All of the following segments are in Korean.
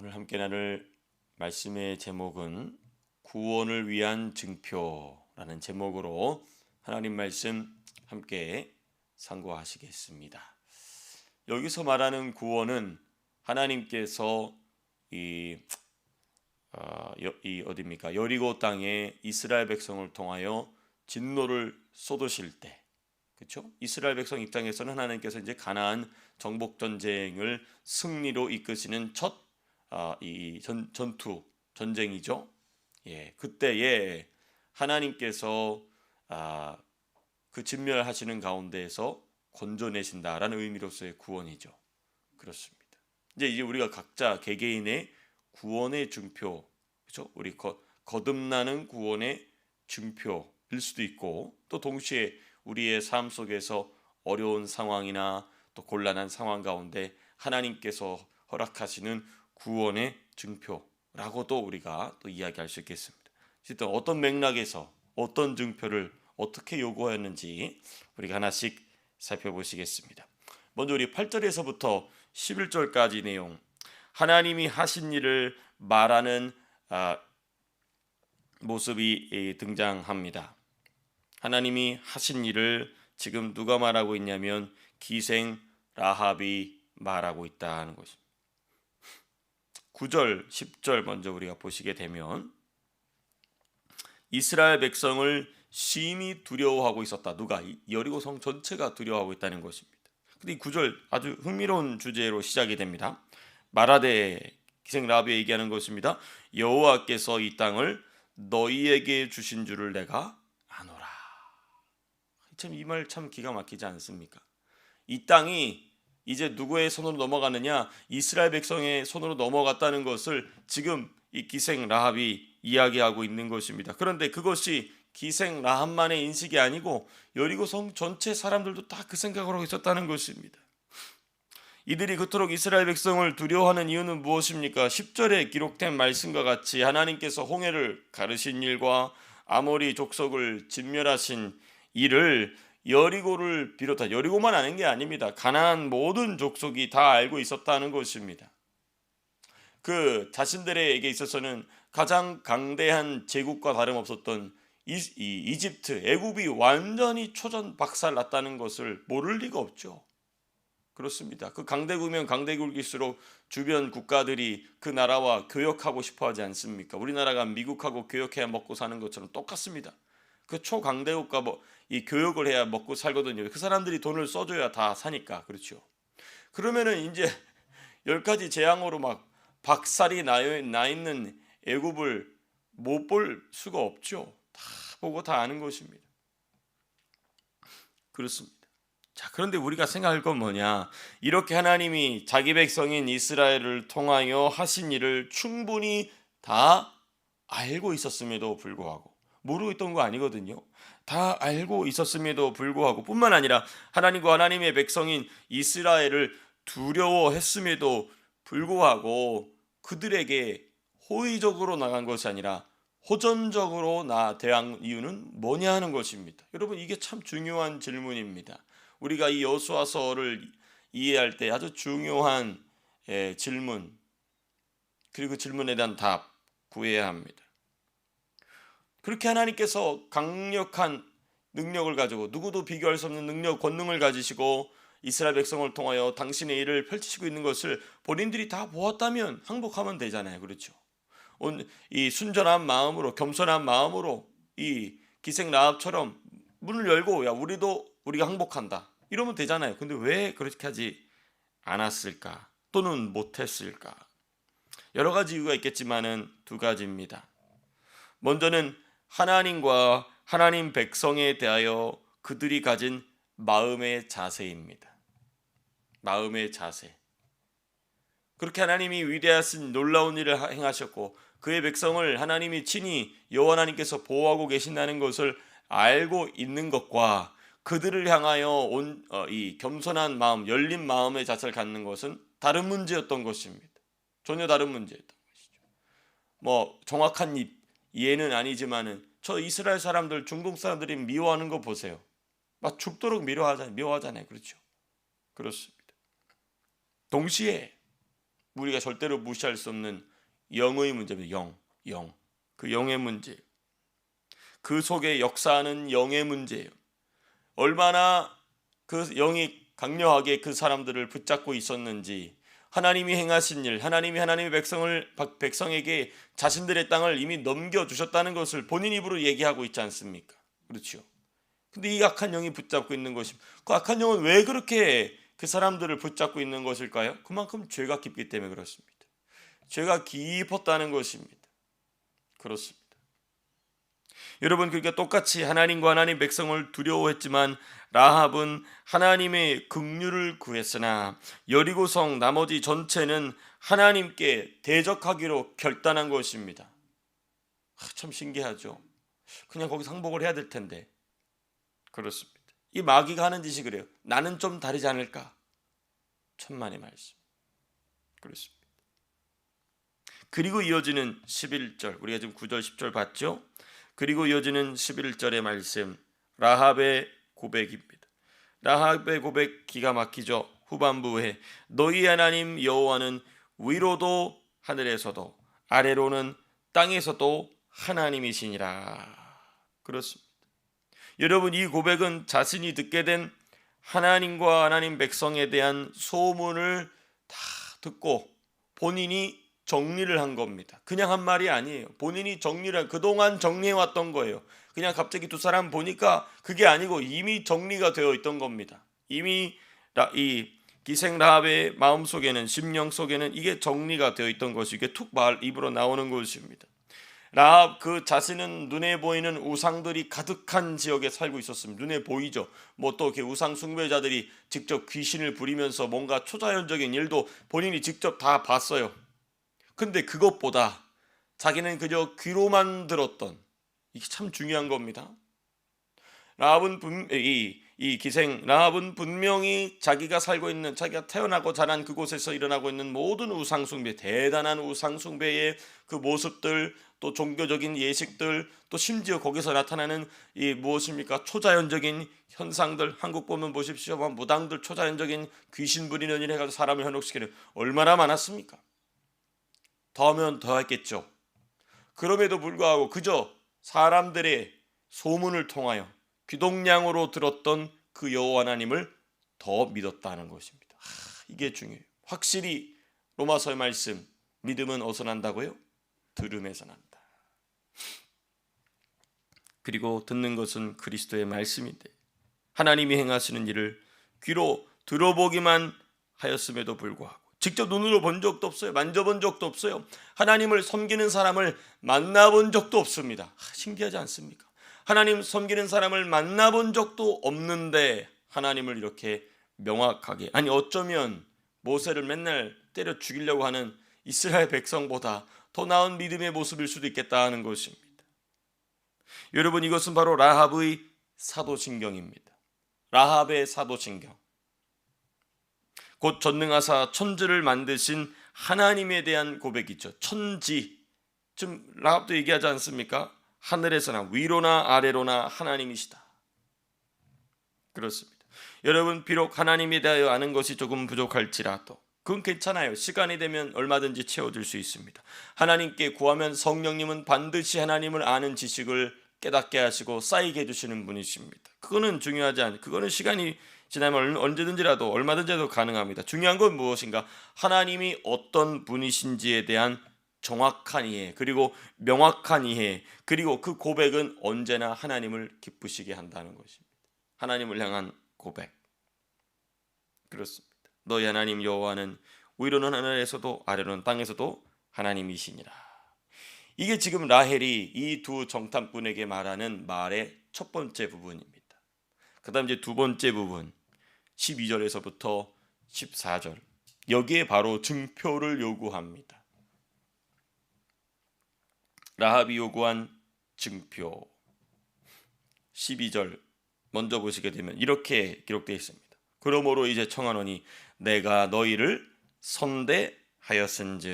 오늘 함께 나눌 말씀의 제목은 구원을 위한 증표라는 제목으로 하나님 말씀 함께 상고하시겠습니다. 여기서 말하는 구원은 하나님께서 이, 어, 여, 이 어디입니까 여리고 땅에 이스라엘 백성을 통하여 진노를 쏟으실 때, 그렇죠? 이스라엘 백성 입장에서는 하나님께서 이제 가나안 정복 전쟁을 승리로 이끄시는 첫 아, 이 전, 전투 전쟁이죠. 예, 그때에 하나님께서 아, 그 진멸하시는 가운데에서 건져내신다라는 의미로서의 구원이죠. 그렇습니다. 이제 이제 우리가 각자 개개인의 구원의 증표, 그렇죠? 우리 거, 거듭나는 구원의 증표일 수도 있고 또 동시에 우리의 삶 속에서 어려운 상황이나 또 곤란한 상황 가운데 하나님께서 허락하시는 구원의 증표라고도 우리가 또 이야기할 수 있겠습니다. 어쨌든 어떤 맥락에서 어떤 증표를 어떻게 요구하였는지 우리가 하나씩 살펴보시겠습니다. 먼저 우리 8절에서부터 11절까지 내용 하나님이 하신 일을 말하는 아, 모습이 등장합니다. 하나님이 하신 일을 지금 누가 말하고 있냐면 기생 라합이 말하고 있다는 것입니다. 9절, 10절 먼저 우리가 보시게 되면 이스라엘 백성을 심히 두려워하고 있었다. 누가 여리고 성 전체가 두려워하고 있다는 것입니다. 근데 이 9절 아주 흥미로운 주제로 시작이 됩니다. 마라데 기생 라합이 얘기하는 것입니다. 여호와께서 이 땅을 너희에게 주신 줄을 내가 아노라. 참 이 말 참 기가 막히지 않습니까? 이 땅이 이제 누구의 손으로 넘어가느냐? 이스라엘 백성의 손으로 넘어갔다는 것을 지금 이 기생 라합이 이야기하고 있는 것입니다. 그런데 그것이 기생 라합만의 인식이 아니고 여리고 성 전체 사람들도 다그 하고 있었다는 것입니다. 이들이 그토록 이스라엘 백성을 두려워하는 이유는 무엇입니까? 10절에 기록된 말씀과 같이 하나님께서 홍해를 가르신 일과 아모리 족속을 진멸하신 일을 여리고를 비롯한 여리고만 아는 게 아닙니다. 가나안 모든 족속이 다 알고 있었다는 것입니다. 그 자신들에게 있어서는 가장 강대한 제국과 다름없었던 이, 이 이집트 애굽이 완전히 초전 박살 났다는 것을 모를 리가 없죠. 그렇습니다. 그 강대국이면 강대국일수록 주변 국가들이 그 나라와 교역하고 싶어하지 않습니까? 우리나라가 미국하고 교역해야 먹고 사는 것처럼 똑같습니다. 그 초강대국과 뭐 이 교육을 해야 먹고 살거든요. 그 사람들이 돈을 써줘야 다 사니까 그렇죠. 그러면은 이제 열 가지 재앙으로 막 박살이 나 있는 애굽을 못 볼 수가 없죠. 다 보고 다 아는 것입니다. 그렇습니다. 자, 그런데 우리가 생각할 건 뭐냐? 이렇게 하나님이 자기 백성인 이스라엘을 통하여 하신 일을 충분히 다 알고 있었음에도 불구하고 모르고 있던 거 아니거든요. 다 알고 있었음에도 불구하고 뿐만 아니라 하나님과 하나님의 백성인 이스라엘을 두려워했음에도 불구하고 그들에게 호의적으로 나간 것이 아니라 호전적으로 나 대한 이유는 뭐냐 하는 것입니다. 여러분 이게 참 중요한 질문입니다. 우리가 이 여수아서를 이해할 때 아주 중요한 예, 질문 그리고 그 질문에 대한 답 구해야 합니다. 그렇게 하나님께서 강력한 능력을 가지고 누구도 비교할 수 없는 능력, 권능을 가지시고 이스라엘 백성을 통하여 당신의 일을 펼치시고 있는 것을 본인들이 다 보았다면 항복하면 되잖아요. 그렇죠? 이 순전한 마음으로 겸손한 마음으로 이 기생 라합처럼 문을 열고 야 우리도 우리가 항복한다 이러면 되잖아요. 근데 왜 그렇게 하지 않았을까? 또는 못했을까? 여러 가지 이유가 있겠지만은 두 가지입니다. 먼저는 하나님과 하나님 백성에 대하여 그들이 가진 마음의 자세입니다. 마음의 자세. 그렇게 하나님이 위대하신 놀라운 일을 행하셨고 그의 백성을 하나님이 친히 여호와 하나님께서 보호하고 계신다는 것을 알고 있는 것과 그들을 향하여 온이 어, 겸손한 마음, 열린 마음의 자세를 갖는 것은 다른 문제였던 것입니다. 전혀 다른 문제였던 것이죠. 뭐 정확한 이 해는 아니지만은 저 이스라엘 사람들, 중동 사람들이 미워하는 거 보세요. 막 죽도록 미워하잖아요. 미워하잖아요. 그렇죠? 그렇습니다. 동시에 우리가 절대로 무시할 수 없는 영의 문제입니다. 영, 영. 그 영의 문제. 그 속에 역사하는 영의 문제예요. 얼마나 그 영이 강력하게 그 사람들을 붙잡고 있었는지 하나님이 행하신 일, 하나님이 하나님의 백성을 백성에게 자신들의 땅을 이미 넘겨 주셨다는 것을 본인 입으로 얘기하고 있지 않습니까? 그렇죠. 근데 이 악한 영이 붙잡고 있는 것입니다. 그 악한 영은 왜 그렇게 그 사람들을 붙잡고 있는 것일까요? 그만큼 죄가 깊기 때문에 그렇습니다. 죄가 깊었다는 것입니다. 그렇습니다. 여러분 그러니까 똑같이 하나님과 하나님 백성을 두려워했지만 라합은 하나님의 긍휼을 구했으나 여리고성 나머지 전체는 하나님께 대적하기로 결단한 것입니다. 참 신기하죠. 그냥 거기 상복을 해야 될 텐데 그렇습니다. 이 마귀가 하는 짓이 그래요. 나는 좀 다르지 않을까? 천만의 말씀. 그렇습니다. 그리고 이어지는 11절 우리가 지금 9절 10절 봤죠? 그리고 이어지는 11절의 말씀 라합의 고백입니다. 라합의 고백 기가 막히죠. 후반부에 너희 하나님 여호와는 위로도 하늘에서도 아래로는 땅에서도 하나님이시니라. 그렇습니다. 여러분 이 고백은 자신이 듣게 된 하나님과 하나님 백성에 대한 소문을 다 듣고 본인이 정리를 한 겁니다. 그냥 한 말이 아니에요. 본인이 정리를 그동안 정리해 왔던 거예요. 그냥 갑자기 두 사람 보니까 그게 아니고 이미 정리가 되어 있던 겁니다. 이미 이 기생 라합의 마음 속에는 심령 속에는 이게 정리가 되어 있던 것이 이게 툭 말 입으로 나오는 것입니다. 라합 그 자신은 눈에 보이는 우상들이 가득한 지역에 살고 있었습니다. 눈에 보이죠. 뭐 또 이렇게 우상 숭배자들이 직접 귀신을 부리면서 뭔가 초자연적인 일도 본인이 직접 다 봤어요. 근데 그것보다 자기는 그저 귀로만 들었던 이게 참 중요한 겁니다. 라합은 분, 이, 이 기생 라합은 분명히 자기가 살고 있는 자기가 태어나고 자란 그곳에서 일어나고 있는 모든 우상 숭배 대단한 우상 숭배의 그 모습들 또 종교적인 예식들 또 심지어 거기서 나타나는 이 무엇입니까 초자연적인 현상들 한국 보면 보십시오 무당들 초자연적인 귀신 부리는 일 해가지고 사람을 현혹시키는 얼마나 많았습니까? 더하면 더했겠죠. 그럼에도 불구하고 그저 사람들의 소문을 통하여 귀동냥으로 들었던 그 여호와 하나님을 더 믿었다는 것입니다. 아, 이게 중요해요. 확실히 로마서의 말씀 믿음은 어디서 난다고요? 들음에서 난다. 그리고 듣는 것은 그리스도의 말씀인데 하나님이 행하시는 일을 귀로 들어보기만 하였음에도 불구하고 직접 눈으로 본 적도 없어요. 만져본 적도 없어요. 하나님을 섬기는 사람을 만나본 적도 없습니다. 아, 신기하지 않습니까? 하나님 섬기는 사람을 만나본 적도 없는데 하나님을 이렇게 명확하게 아니 어쩌면 모세를 맨날 때려 죽이려고 하는 이스라엘 백성보다 더 나은 믿음의 모습일 수도 있겠다 하는 것입니다. 여러분 이것은 바로 라합의 사도신경입니다. 라합의 사도신경. 곧 전능하사 천지를 만드신 하나님에 대한 고백이죠. 천지. 좀 라합도 얘기하지 않습니까? 하늘에서나 위로나 아래로나 하나님이시다. 그렇습니다. 여러분 비록 하나님에 대하여 아는 것이 조금 부족할지라도 그건 괜찮아요. 시간이 되면 얼마든지 채워줄 수 있습니다. 하나님께 구하면 성령님은 반드시 하나님을 아는 지식을 깨닫게 하시고 쌓이게 해주시는 분이십니다. 그거는 중요하지 않. 그거는 시간이 지나면 언제든지라도 얼마든지라도 가능합니다. 중요한 건 무엇인가? 하나님이 어떤 분이신지에 대한 정확한 이해 그리고 명확한 이해 그리고 그 고백은 언제나 하나님을 기쁘시게 한다는 것입니다. 하나님을 향한 고백. 그렇습니다. 너희 하나님 여호와는 위로는 하늘에서도 아래로는 땅에서도 하나님이시니라. 이게 지금 라헬이 이 두 정탐꾼에게 말하는 말의 첫 번째 부분입니다. 그다음 이제 두 번째 부분 12절에서부터 14절 여기에 바로 증표를 요구합니다. 라합이 요구한 증표 12절 먼저 보시게 되면 이렇게 기록되어 있습니다. 그러므로 이제 청하노니 내가 너희를 선대하였은즉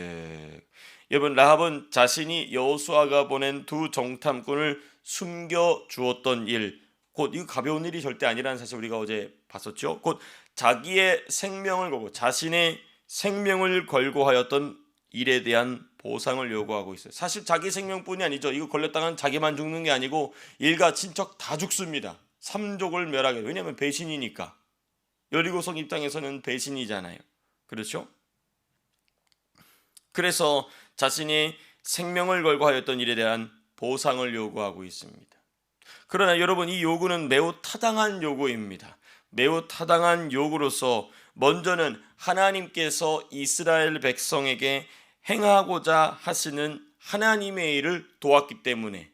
여러분 라합은 자신이 여호수아가 보낸 두 정탐꾼을 숨겨 주었던 일, 곧 이거 가벼운 일이 절대 아니라는 사실 우리가 어제 봤었죠. 곧 자기의 생명을 걸고 자신의 생명을 걸고 하였던 일에 대한 보상을 요구하고 있어요. 사실 자기 생명뿐이 아니죠. 이거 걸렸다간 자기만 죽는 게 아니고 일가 친척 다 죽습니다. 삼족을 멸하게. 왜냐하면 배신이니까. 여리고성 입장에서는 배신이잖아요. 그렇죠? 그래서 자신이 생명을 걸고 하였던 일에 대한 보상을 요구하고 있습니다. 그러나 여러분 이 요구는 매우 타당한 요구입니다. 매우 타당한 요구로서 먼저는 하나님께서 이스라엘 백성에게 행하고자 하시는 하나님의 일을 도왔기 때문에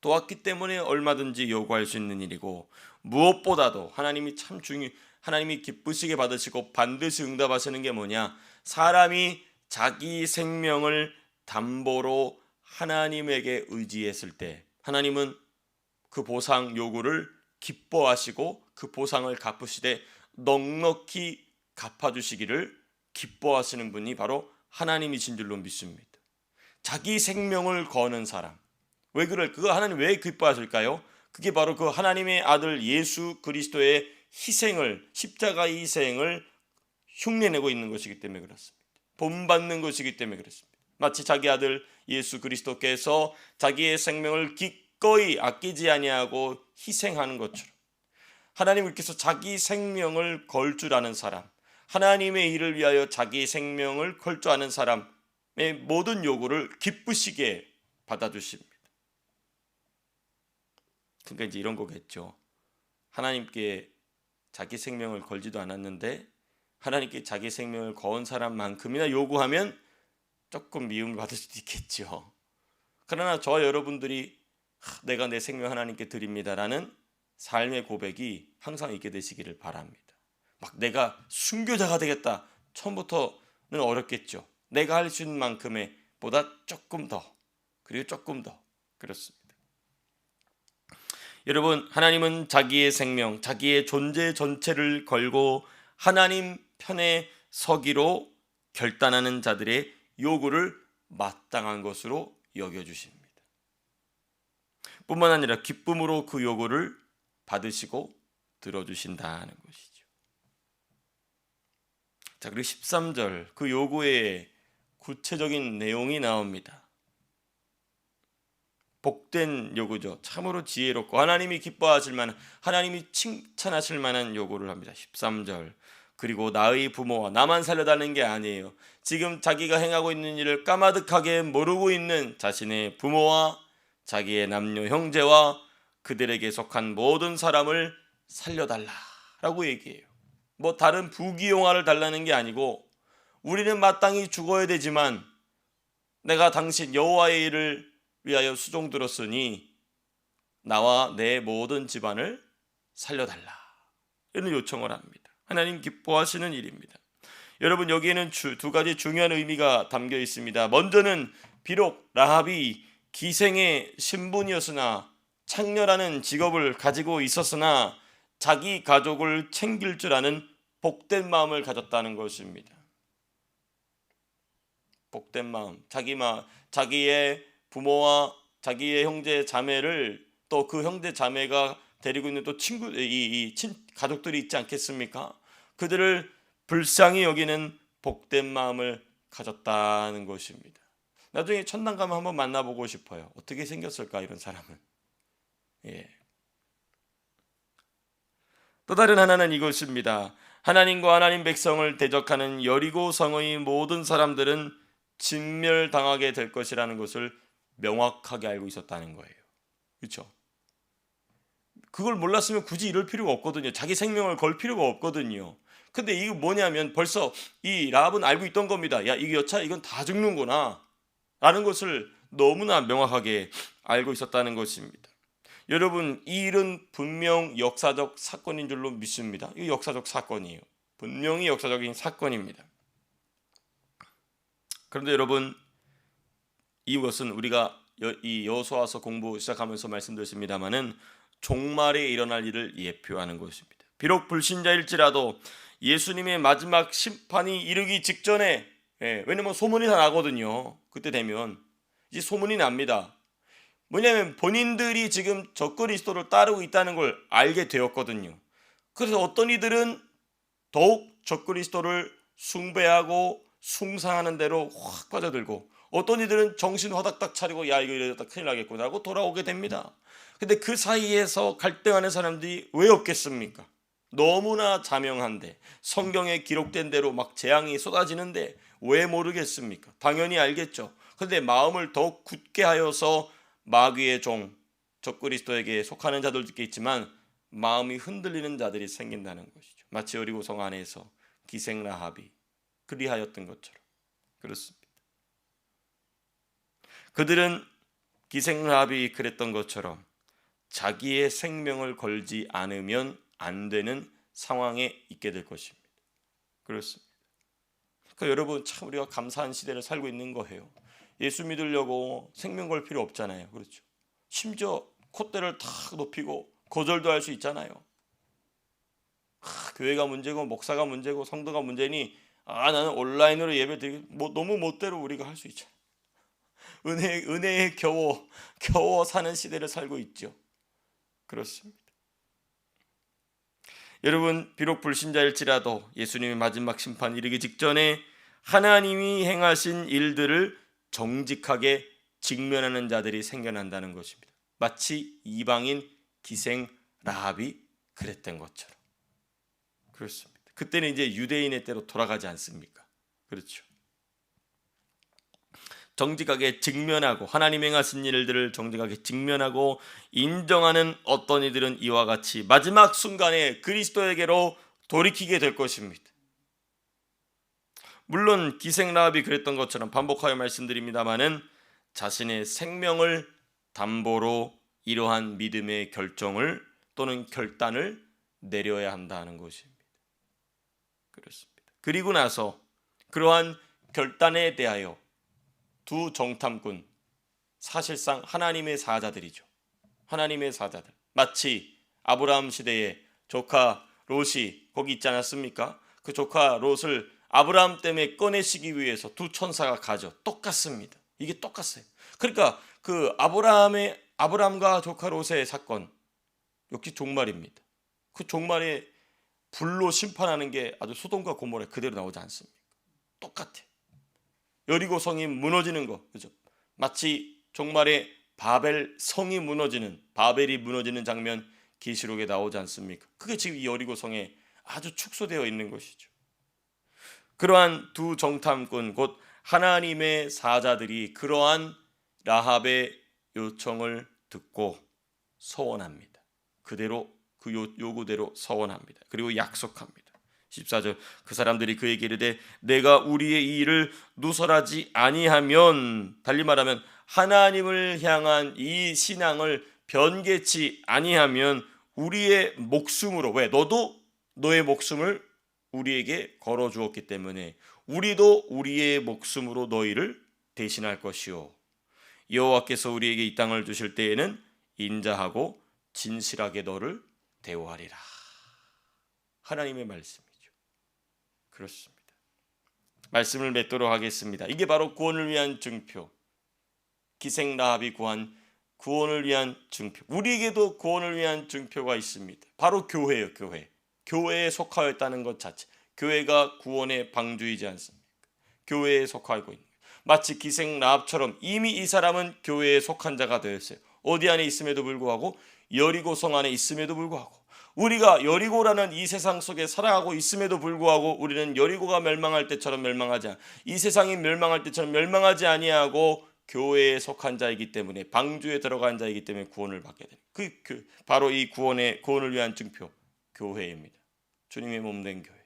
도왔기 때문에 얼마든지 요구할 수 있는 일이고 무엇보다도 하나님이 참 중요 하나님이 기쁘시게 받으시고 반드시 응답하시는 게 뭐냐 사람이 자기 생명을 담보로 하나님에게 의지했을 때 하나님은 그 보상 요구를 기뻐하시고 그 보상을 갚으시되 넉넉히 갚아주시기를 기뻐하시는 분이 바로 하나님이신 줄로 믿습니다. 자기 생명을 거는 사람 왜 그럴 그거 하나님 왜 기뻐하실까요? 그게 바로 그 하나님의 아들 예수 그리스도의 희생을 십자가의 희생을 흉내내고 있는 것이기 때문에 그렇습니다. 본받는 것이기 때문에 그렇습니다. 마치 자기 아들 예수 그리스도께서 자기의 생명을 기 꺼이 아끼지 아니하고 희생하는 것처럼 하나님께서 자기 생명을 걸 줄 아는 사람, 하나님의 일을 위하여 자기 생명을 걸 줄 아는 사람의 모든 요구를 기쁘시게 받아주십니다. 그러니까 이제 이런 거겠죠. 하나님께 자기 생명을 걸지도 않았는데 하나님께 자기 생명을 거은 사람만큼이나 요구하면 조금 미움을 받을 수도 있겠죠. 그러나 저와 여러분들이 내가 내 생명 하나님께 드립니다라는 삶의 고백이 항상 있게 되시기를 바랍니다. 막 내가 순교자가 되겠다. 처음부터는 어렵겠죠. 내가 할 수 있는 만큼의 보다 조금 더 그리고 조금 더 그렇습니다. 여러분 하나님은 자기의 생명, 자기의 존재 전체를 걸고 하나님 편에 서기로 결단하는 자들의 요구를 마땅한 것으로 여겨 주십니다. 뿐만 아니라 기쁨으로 그 요구를 받으시고 들어 주신다는 것이죠. 자, 그리고 13절 그 요구의 구체적인 내용이 나옵니다. 복된 요구죠. 참으로 지혜롭고 하나님이 기뻐하실 만한 하나님이 칭찬하실 만한 요구를 합니다. 13절. 그리고 나의 부모와 나만 살려달라는 게 아니에요. 지금 자기가 행하고 있는 일을 까마득하게 모르고 있는 자신의 부모와 자기의 남녀 형제와 그들에게 속한 모든 사람을 살려달라라고 얘기해요. 뭐 다른 부귀영화를 달라는 게 아니고 우리는 마땅히 죽어야 되지만 내가 당신 여호와의 일을 위하여 수종 들었으니 나와 내 모든 집안을 살려달라. 이런 요청을 합니다. 하나님 기뻐하시는 일입니다. 여러분 여기에는 두 가지 중요한 의미가 담겨 있습니다. 먼저는 비록 라합이 기생의 신분이었으나 창녀라는 직업을 가지고 있었으나 자기 가족을 챙길 줄 아는 복된 마음을 가졌다는 것입니다. 복된 마음, 자기 마, 자기의 부모와 자기의 형제 자매를 또 그 형제 자매가 데리고 있는 또 친구 이, 이 친, 가족들이 있지 않겠습니까? 그들을 불쌍히 여기는 복된 마음을 가졌다는 것입니다. 나중에 천당 가면 한번 만나보고 싶어요. 어떻게 생겼을까 이런 사람은. 예. 또 다른 하나는 이것입니다. 하나님과 하나님 백성을 대적하는 여리고 성의 모든 사람들은 진멸당하게 될 것이라는 것을 명확하게 알고 있었다는 거예요. 그렇죠? 그걸 몰랐으면 굳이 이럴 필요가 없거든요. 자기 생명을 걸 필요가 없거든요. 근데 이거 뭐냐면 벌써 이 라합은 알고 있던 겁니다. 야, 이게 여차 이건 다 죽는구나. 라는 것을 너무나 명확하게 알고 있었다는 것입니다. 여러분, 이 일은 분명 역사적 사건인 줄로 믿습니다. 이 역사적 사건이에요. 분명히 역사적인 사건입니다. 그런데 여러분, 이것은 우리가 이 여호수아서 공부 시작하면서 말씀드렸습니다마는 종말에 일어날 일을 예표하는 것입니다. 비록 불신자일지라도 예수님의 마지막 심판이 이르기 직전에 예, 왜냐면 소문이 다 나거든요. 그때 되면 이제 소문이 납니다. 뭐냐면 본인들이 지금 적그리스도를 따르고 있다는 걸 알게 되었거든요. 그래서 어떤 이들은 더욱 적그리스도를 숭배하고 숭상하는 대로 확 빠져들고 어떤 이들은 정신 화닥닥 차리고 야 이거 이러다 큰일 나겠구나 하고 돌아오게 됩니다. 근데 그 사이에서 갈등하는 사람들이 왜 없겠습니까? 너무나 자명한데 성경에 기록된 대로 막 재앙이 쏟아지는데 왜 모르겠습니까? 당연히 알겠죠. 근데 마음을 더욱 굳게 하여서 마귀의 종 적그리스도에게 속하는 자들도 있겠지만 마음이 흔들리는 자들이 생긴다는 것이죠. 마치 여리고성 안에서 기생 라합이 그리하였던 것처럼 그렇습니다. 그들은 기생 라합이 그랬던 것처럼 자기의 생명을 걸지 않으면 안 되는 상황에 있게 될 것입니다. 그렇습니다. 그러니까 여러분 참 우리가 감사한 시대를 살고 있는 거예요. 예수 믿으려고 생명 걸 필요 없잖아요. 그렇죠. 심지어 콧대를 탁 높이고 거절도 할 수 있잖아요. 아, 교회가 문제고 목사가 문제고 성도가 문제니 아 나는 온라인으로 예배 드리 뭐 너무 멋대로 우리가 할 수 있잖아. 은혜 은혜에 겨워 겨워 사는 시대를 살고 있죠. 그렇습니다. 여러분 비록 불신자일지라도 예수님의 마지막 심판 이르기 직전에 하나님이 행하신 일들을 정직하게 직면하는 자들이 생겨난다는 것입니다. 마치 이방인 기생 라합이 그랬던 것처럼 그렇습니다. 그때는 이제 유대인의 때로 돌아가지 않습니까? 그렇죠. 정직하게 직면하고 하나님 행하신 일들을 정직하게 직면하고 인정하는 어떤 이들은 이와 같이 마지막 순간에 그리스도에게로 돌이키게 될 것입니다. 물론 기생 라합이 그랬던 것처럼 반복하여 말씀드립니다마는 자신의 생명을 담보로 이러한 믿음의 결정을 또는 결단을 내려야 한다는 것입니다. 그렇습니다. 그리고 나서 그러한 결단에 대하여 두 정탐꾼 사실상 하나님의 사자들이죠. 하나님의 사자들. 마치 아브라함 시대에 조카 롯이 거기 있지 않았습니까? 그 조카 롯을 아브라함 때문에 꺼내시기 위해서 두 천사가 가죠. 똑같습니다. 이게 똑같아요. 그러니까 그 아브라함의 아브라함과 조카 롯의 사건 역시 종말입니다. 그 종말에 불로 심판하는 게 아주 소돔과 고모라 그대로 나오지 않습니까? 똑같아요. 여리고 성이 무너지는 거 그죠? 마치 종말에 바벨 성이 무너지는 바벨이 무너지는 장면 계시록에 나오지 않습니까? 그게 지금 이 여리고 성에 아주 축소되어 있는 것이죠. 그러한 두 정탐꾼 곧 하나님의 사자들이 그러한 라합의 요청을 듣고 서원합니다. 그대로 그 요, 요구대로 서원합니다. 그리고 약속합니다. 14절 그 사람들이 그에게 이르되 내가 우리의 이 일을 누설하지 아니하면 달리 말하면 하나님을 향한 이 신앙을 변개치 아니하면 우리의 목숨으로 왜? 너도 너의 목숨을 우리에게 걸어 주었기 때문에 우리도 우리의 목숨으로 너희를 대신할 것이요. 여호와께서 우리에게 이 땅을 주실 때에는 인자하고 진실하게 너를 대우하리라. 하나님의 말씀 그렇습니다. 말씀을 맺도록 하겠습니다. 이게 바로 구원을 위한 증표. 기생 라합이 구한 구원을 위한 증표. 우리에게도 구원을 위한 증표가 있습니다. 바로 교회예요, 교회. 교회에 속하였다는 것 자체. 교회가 구원의 방주이지 않습니까? 교회에 속하고 있는. 마치 기생 라합처럼 이미 이 사람은 교회에 속한 자가 되었어요. 어디 안에 있음에도 불구하고 여리고 성 안에 있음에도 불구하고 우리가 여리고라는 이 세상 속에 살아가고 있음에도 불구하고 우리는 여리고가 멸망할 때처럼 멸망하지 않. 이 세상이 멸망할 때처럼 멸망하지 아니하고 교회에 속한 자이기 때문에 방주에 들어간 자이기 때문에 구원을 받게 되는. 그, 그 바로 이 구원의 구원을 위한 증표 교회입니다. 주님의 몸된 교회.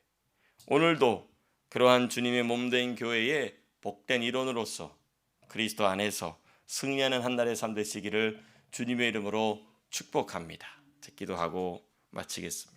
오늘도 그러한 주님의 몸된 교회의 복된 일원으로서 그리스도 안에서 승리하는 한 날의 삶 되시기를 주님의 이름으로 축복합니다. 기도 하고 마치겠습니다.